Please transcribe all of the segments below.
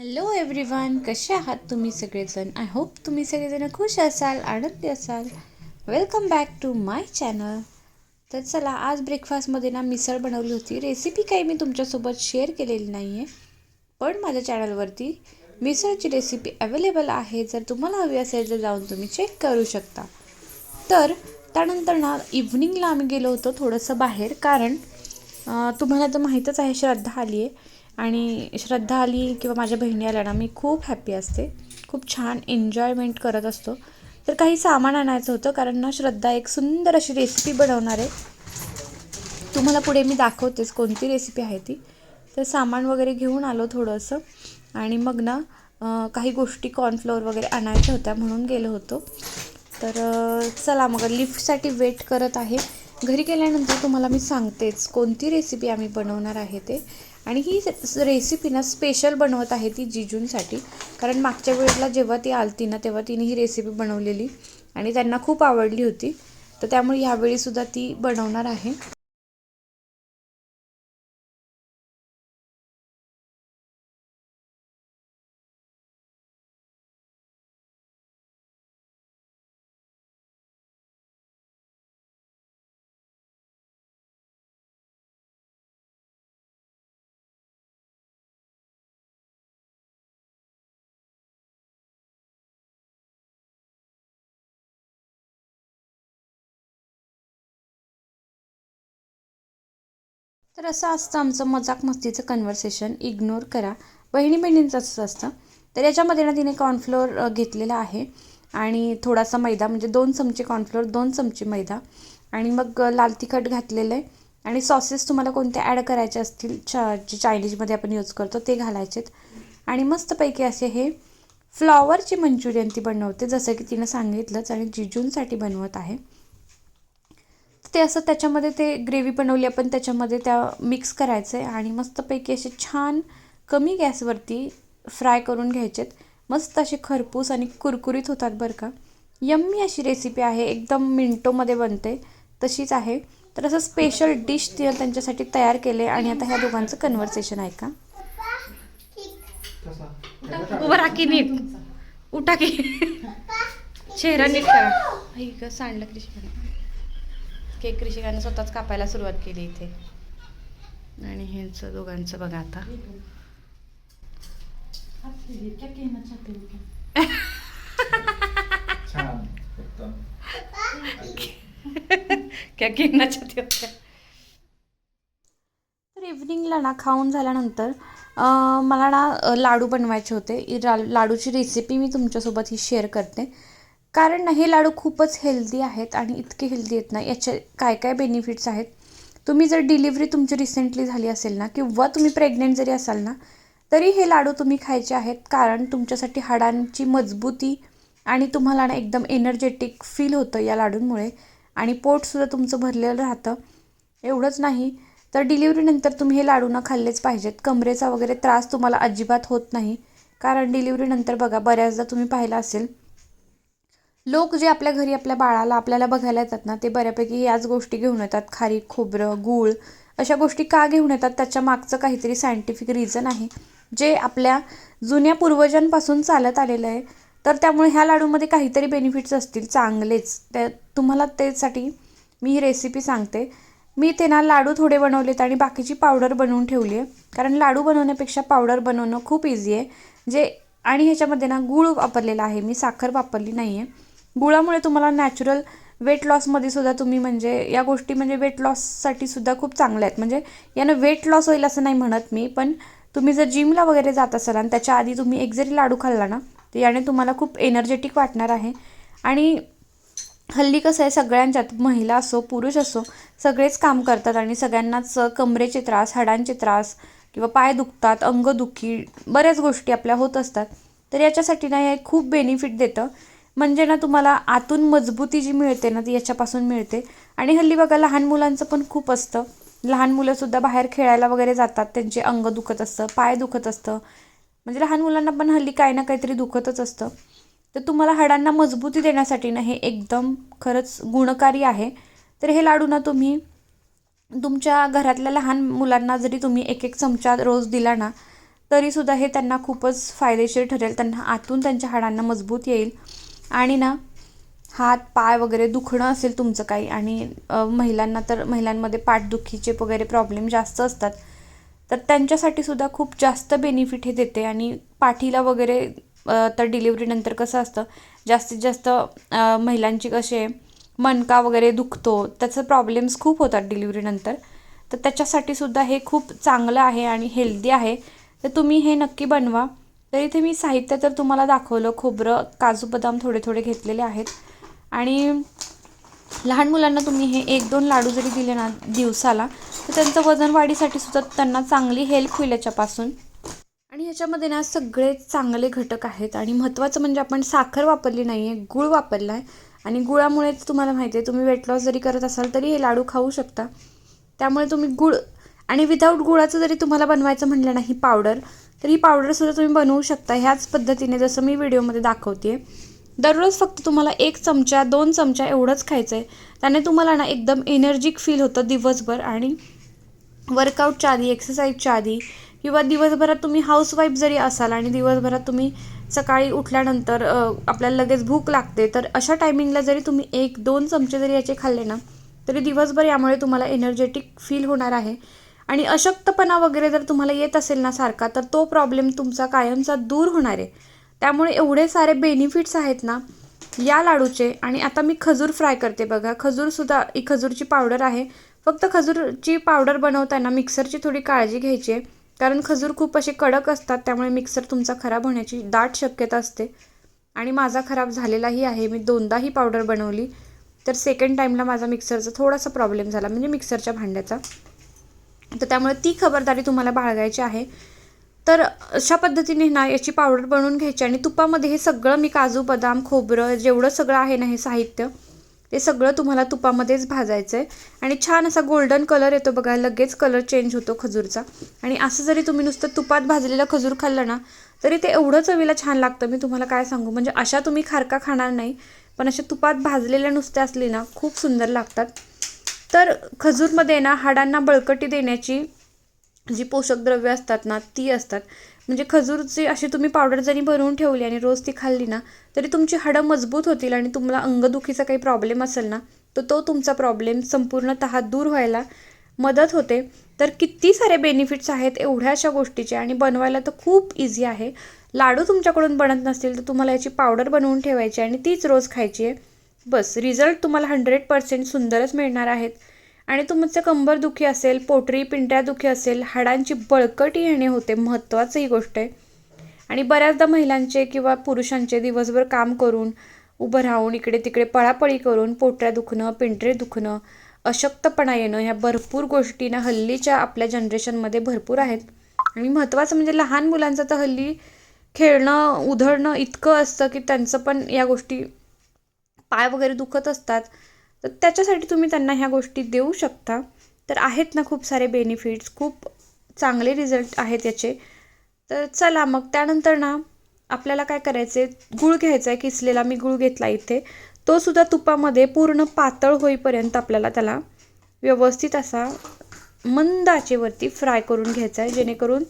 Hello everyone कसे आहात तुम्ही सगळेजण? आय होप तुम्ही सगळेजण खुश असाल आनंदी असाल. Welcome back to my channel तर चला आज ब्रेकफास्टमध्ये ना मिसळ बनवली होती. रेसिपी काही मी तुमच्यासोबत शेअर केलेली नाही आहे पण माझ्या चॅनलवरती मिसळची रेसिपी अवेलेबल आहे. जर तुम्हाला हवी असेल तर जाऊन तुम्ही चेक करू शकता. तर त्यानंतर ना इव्हनिंगला आम्ही गेलो होतो थोडंसं बाहेर. कारण तुम्हाला तर माहीतच आहे श्रद्धा आली आहे आणि श्रद्धा आली किंवा माझ्या बहिणी आल्या ना मी खूप हॅप्पी असते. खूप छान एन्जॉयमेंट करत असतो. तर काही सामान आणायचं होतं कारण ना श्रद्धा एक सुंदर अशी रेसिपी बनवणार आहे. तुम्हाला पुढे मी दाखवतेच कोणती रेसिपी आहे ती. तर सामान वगैरे घेऊन आलो थोडंसं. आणि मग ना काही गोष्टी कॉर्नफ्लोअर वगैरे आणायच्या होत्या म्हणून गेलो होतो. तर चला मग लिफ्टसाठी वेट करत आहे. घरी गेल्यानंतर तुम्हाला मी सांगतेच कोणती रेसिपी आम्ही बनवणार आहे ते. आणि ही रेसिपी ना स्पेशल बनवत आहे ती जिजूंसाठी. कारण मागच्या वेळेला जेव्हा ती आलती ना तेव्हा तिने ही रेसिपी बनवलेली. आणि त्यांना खूप आवडली होती. तर त्यामुळे ह्यावेळीसुद्धा ती बनवणार आहे. तर असं असतं आमचं मजाक मस्तीचं कन्व्हर्सेशन इग्नोर करा. बहिणी बहिणींचं असं असतं. तर याच्यामध्ये ना तिने कॉर्नफ्लोअर घेतलेला आहे. आणि थोडासा मैदा म्हणजे दोन चमचे कॉर्नफ्लोअर दोन चमचे मैदा. आणि मग लाल तिखट घातलेलं आहे. आणि सॉसेस तुम्हाला कोणते ॲड करायचे असतील चा जे चायनीजमध्ये आपण यूज करतो ते घालायचेत. आणि मस्तपैकी असे हे फ्लॉवरची मंचुरियन ती बनवते जसं की तिनं सांगितलंच. आणि जिजूंसाठी बनवत आहे. ते असं त्याच्यामध्ये ते ग्रेव्ही बनवली आपण त्याच्यामध्ये त्या मिक्स करायचं आहे आणि मस्तपैकी असे छान कमी गॅसवरती फ्राय करून घ्यायचेत. मस्त असे खरपूस आणि कुरकुरीत होतात बरं का. यम्मी अशी रेसिपी आहे एकदम मिनटोमध्ये बनते तशीच आहे. तर असं स्पेशल डिश तिनं त्यांच्यासाठी तयार केले आणि आता ह्या दोघांचं कन्व्हर्सेशन आहे का उभं राखी नीट. उठा की. चेहरा नीट करा. सांडलं कृषिकाने केक कृषिकाने स्वतःच कापायला सुरुवात केली इथे. आणि ह्यांचं दोघांचं बघा आता. क्या केनाच्या होत्या तर इव्हनिंगला ना खाऊन झाल्यानंतर अं, मला ना लाडू बनवायचे होते. ही लाडूची रेसिपी मी तुमच्यासोबत ही शेअर करते. कारण ना हे लाडू खूपच हेल्दी आहेत आणि इतके हेल्दी आहेत ना याचे काय काय बेनिफिट्स आहेत? तुम्ही जर डिलिव्हरी तुमची रिसेंटली झाली असेल ना किंवा तुम्ही प्रेग्नेंट जरी असाल ना तरी हे लाडू तुम्ही खायचे आहेत कारण तुमच्यासाठी हाडांची मजबूती आणि तुम्हाला ना एकदम एनर्जेटिक फील होतं या लाडूंमुळे. आणि पोटसुद्धा तुमचं भरलेलं राहतं. एवढंच नाही तर डिलिव्हरीनंतर तुम्ही हे लाडू ना खाल्लेच पाहिजेत. कमरेचा वगैरे त्रास तुम्हाला अजिबात होत नाही. कारण डिलिव्हरीनंतर बघा बऱ्याचदा तुम्ही पाहिलं असेल लोक जे आपल्या घरी आपल्या बाळाला आपल्याला बघायला येतात ना ते बऱ्यापैकी याच गोष्टी घेऊन येतात. खारी खोबरं गूळ अशा गोष्टी का घेऊन येतात? त्याच्या मागचं काहीतरी सायंटिफिक रिझन आहे. जे आपल्या जुन्या पूर्वजांपासून चालत आलेलं आहे. तर त्यामुळे ह्या लाडूमध्ये काहीतरी बेनिफिट्स असतील चांगलेच. त्या तुम्हाला त्यासाठी मी ही रेसिपी सांगते. मी ते ना लाडू थोडे बनवलेत आणि बाकीची पावडर बनवून ठेवली आहे. कारण लाडू बनवण्यापेक्षा पावडर बनवणं खूप इझी आहे. जे आणि ह्याच्यामध्ये ना गूळ वापरलेला आहे. मी साखर वापरली नाही आहे गुळामुळे तुम्हाला नॅचरल वेट लॉसमध्ये सुद्धा तुम्ही म्हणजे या गोष्टी म्हणजे वेट लॉससाठी सुद्धा खूप चांगल्या आहेत. म्हणजे यानं वेट लॉस होईल असं नाही म्हणत मी पण तुम्ही जर जिमला वगैरे जात असाल आणि त्याच्या आधी तुम्ही एक जरी लाडू खाल्ला ना तर याने तुम्हाला खूप एनर्जेटिक वाटणार आहे. आणि हल्ली कसं आहे सगळ्यांच्यात महिला असो पुरुष असो सगळेच काम करतात आणि सगळ्यांनाच कमरेचे त्रास हाडांचे त्रास किंवा पाय दुखतात अंगदुखी बऱ्याच गोष्टी आपल्या होत असतात. तर याच्यासाठी ना हे खूप बेनिफिट देतं. म्हणजे ना तुम्हाला आतून मजबूती जी मिळते ना ती याच्यापासून मिळते. आणि हल्ली बघा लहान मुलांचं पण खूप असतं. लहान मुलंसुद्धा बाहेर खेळायला वगैरे जातात त्यांचे अंग दुखत असतं पाय दुखत असतं. म्हणजे लहान मुलांना पण हल्ली काही ना काहीतरी दुखतच असतं. तर तुम्हाला हाडांना मजबूती देण्यासाठी ना हे एकदम खरंच गुणकारी आहे. तर हे लाडू ना तुम्ही तुमच्या घरातल्या लहान मुलांना जरी तुम्ही एक एक चमचा रोज दिला ना तरीसुद्धा हे त्यांना खूपच फायदेशीर ठरेल. त्यांना आतून त्यांच्या हाडांना मजबूत येईल. आणि ना हात पाय वगैरे दुखणं असेल तुमचं काही आणि महिलांना तर महिलांमध्ये पाठदुखीचे वगैरे प्रॉब्लेम जास्त असतात. तर त्यांच्यासाठी सुद्धा खूप जास्त बेनिफिट हे देते आणि पाठीला वगैरे तर डिलिव्हरीनंतर कसं असतं जास्तीत जास्त महिलांची कसे मनका वगैरे दुखतो त्याचं प्रॉब्लेम्स खूप होतात डिलिव्हरीनंतर तर त्याच्यासाठी सुद्धा हे खूप चांगलं आहे आणि हेल्दी आहे. तर तुम्ही हे नक्की बनवा. तर इथे मी साहित्य तर तुम्हाला दाखवलं खोबरं काजू बदाम थोडे थोडे घेतलेले आहेत. आणि लहान मुलांना तुम्ही हे एक दोन लाडू जरी दिले ना दिवसाला तर त्यांचं वजन वाढीसाठी सुद्धा त्यांना चांगली हेल्प होईल याच्यापासून. आणि ह्याच्यामध्ये ना सगळे चांगले घटक आहेत आणि महत्त्वाचं म्हणजे आपण साखर वापरली नाही आहे गूळ वापरला आहे आणि गुळामुळेच तुम्हाला माहिती आहे तुम्ही वेट लॉस जरी करत असाल तरी हे लाडू खाऊ शकता. त्यामुळे तुम्ही गुळ आणि विदाऊट गुळाचं जरी तुम्हाला बनवायचं म्हटलं नाही पावडर तर ही पावडरसुद्धा तुम्ही बनवू शकता. ह्याच पद्धतीने जसं मी व्हिडिओमध्ये दाखवते दररोज फक्त तुम्हाला एक चमचा दोन चमचा एवढंच खायचं आहे त्याने तुम्हाला ना एकदम एनर्जिक फील होतं दिवसभर आणि वर्कआउटच्या आधी एक्सरसाइजच्या आधी किंवा दिवसभरात तुम्ही हाऊसवाईफ जरी असाल आणि दिवसभरात तुम्ही सकाळी उठल्यानंतर आपल्याला लगेच भूक लागते तर अशा टायमिंगला जरी तुम्ही एक दोन चमचे जरी याचे खाल्ले ना तरी दिवसभर यामुळे तुम्हाला एनर्जेटिक फील होणार आहे. आणि अशक्तपणा वगैरे जर तुम्हाला येत असेल ना सारखा तर तो प्रॉब्लेम तुमचा कायमचा दूर होणार आहे. त्यामुळे एवढे सारे बेनिफिट्स आहेत ना या लाडूचे. आणि आता मी खजूर फ्राय करते बघा. खजूरसुद्धा ही खजूरची पावडर आहे. फक्त खजूरची पावडर बनवताना मिक्सरची थोडी काळजी घ्यायची आहे. कारण खजूर खूप असे कडक असतात त्यामुळे मिक्सर तुमचा खराब होण्याची दाट शक्यता असते. आणि माझा खराब झालेलाही आहे. मी दोनदा ही पावडर बनवली. तर सेकंड टाईमला माझा मिक्सरचा थोडासा प्रॉब्लेम झाला. म्हणजे मिक्सरच्या भांड्याचा. तर त्यामुळे ती खबरदारी तुम्हाला बाळगायची आहे. तर अशा पद्धतीने ना याची पावडर बनवून घ्यायची आणि तुपामध्ये हे सगळं मी काजू बदाम खोबरं जेवढं सगळं आहे ना हे साहित्य ते सगळं तुम्हाला तुपामध्येच भाजायचं आहे आणि छान असा गोल्डन कलर येतो बघा लगेच कलर चेंज होतो खजूरचा. आणि असं जरी तुम्ही नुसतं तुपात भाजलेलं खजूर खाल्लं ना तरी ते एवढं चवीला छान लागतं. मी तुम्हाला काय सांगू? म्हणजे अशा तुम्ही खारका खाणार नाही पण अशा तुपात भाजलेल्या नुसत्या असली ना खूप सुंदर लागतात. तर खजूरमध्ये ना हाडांना बळकटी देण्याची जी पोषक द्रव्य असतात ना ती असतात. म्हणजे खजूरची अशी तुम्ही पावडर जरी बनवून ठेवली आणि रोज ती खाल्ली ना तरी तुमची हाडं मजबूत होतील आणि तुम्हाला अंगदुखीचा काही प्रॉब्लेम असेल ना तर तो तुमचा प्रॉब्लेम संपूर्णतः दूर व्हायला मदत होते. तर किती सारे बेनिफिट्स आहेत एवढ्या अशा गोष्टीचे आणि बनवायला तर खूप इझी आहे. लाडू तुमच्याकडून बनत नसतील तर तुम्हाला याची पावडर बनवून ठेवायची आणि तीच रोज खायची आहे. बस रिझल्ट तुम्हाला हंड्रेड पर्सेंट सुंदरच मिळणार आहेत. आणि तुमचं कंबर दुखी असेल पोटरी पिंट्या दुखी असेल हाडांची बळकटी येणे होते महत्त्वाचं ही गोष्ट आहे. आणि बऱ्याचदा महिलांचे किंवा पुरुषांचे दिवसभर काम करून उभं राहून इकडे तिकडे पळापळी करून पोटऱ्या दुखणं पिंटरे दुखणं अशक्तपणा येणं ह्या भरपूर गोष्टी ना हल्लीच्या आपल्या जनरेशनमध्ये भरपूर आहेत. आणि महत्त्वाचं म्हणजे लहान मुलांचं तर हल्ली खेळणं उधळणं इतकं असतं की त्यांचं पण या गोष्टी पाय वगैरे दुखत असतात तर त्याच्यासाठी तुम्ही त्यांना ह्या गोष्टी देऊ शकता. तर आहेत ना खूप सारे बेनिफिट्स खूप चांगले रिझल्ट आहेत याचे. तर चला मग त्यानंतर ना आपल्याला काय करायचं आहे गूळ घ्यायचा आहे किसलेला मी गूळ घेतला इथे. तो सुद्धा तुपामध्ये पूर्ण पातळ होईपर्यंत आपल्याला त्याला व्यवस्थित असा मंद आचेवरती फ्राय करून घ्यायचा आहे जेणेकरून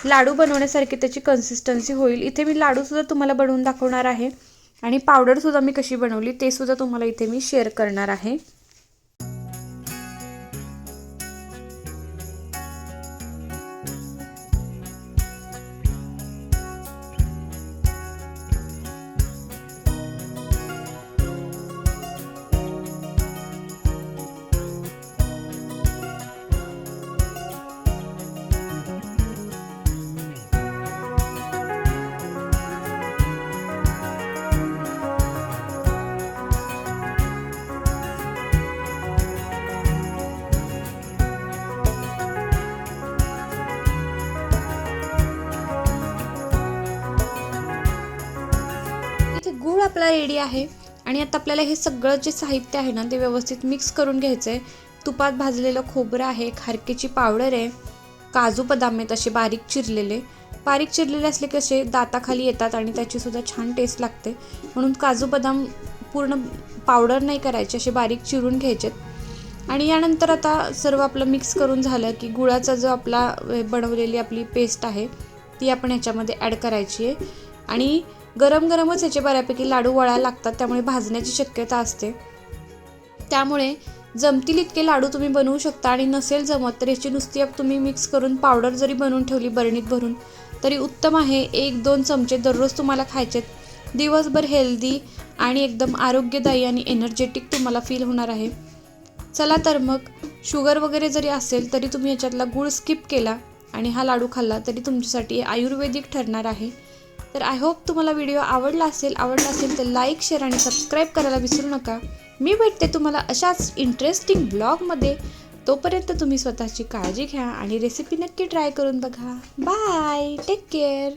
लाडू बनवण्यासारखी त्याची कन्सिस्टन्सी होईल. इथे मी लाडूसुद्धा तुम्हाला बनवून दाखवणार आहे. आणि पावडरसुद्धा मी कशी बनवली ते सुद्धा तुम्हाला इथे मी शेअर करणार आहे. आपला रेडी आहे आणि आता आपल्याला हे सगळं जे साहित्य आहे ना ते व्यवस्थित मिक्स करून घ्यायचं आहे तुपात भाजलेलं खोबरं आहे खारकेची पावडर आहे काजू बदाम आहेत असे बारीक चिरलेले. बारीक चिरलेले असले कसे दाताखाली येतात आणि त्याचीसुद्धा छान टेस्ट लागते. म्हणून काजू बदाम पूर्ण पावडर नाही करायचे असे बारीक चिरून घ्यायचे आणि यानंतर आता सर्व आपलं मिक्स करून झालं की गुळाचा जो आपला बनवलेली आपली पेस्ट आहे ती आपण ह्याच्यामध्ये ॲड करायची आहे. आणि गरम गरमच याचे बऱ्यापैकी लाडू वळायला लागतात त्यामुळे भाजण्याची शक्यता असते. त्यामुळे जमतील इतके लाडू तुम्ही बनवू शकता आणि नसेल जमत तर याची नुसती आप तुम्ही मिक्स करून पावडर जरी बनवून ठेवली बरणीत भरून तरी उत्तम आहे. एक दोन चमचे दररोज तुम्हाला खायचेत. दिवसभर हेल्दी आणि एकदम आरोग्यदायी आणि एनर्जेटिक तुम्हाला फील होणार आहे. चला तर मग शुगर वगैरे जरी असेल तरी तुम्ही याच्यातला गूळ स्किप केला आणि हा लाडू खाल्ला तरी तुमच्यासाठी आयुर्वेदिक ठरणार आहे. तर आय होप तुम्हाला व्हिडिओ आवडला असेल आवडला असेल तर लाईक शेअर आणि सबस्क्राईब करायला विसरू नका. मी भेटते तुम्हाला अशाच इंटरेस्टिंग ब्लॉगमध्ये तोपर्यंत तुम्ही स्वतःची काळजी घ्या आणि रेसिपी नक्की ट्राय करून बघा. Bye take care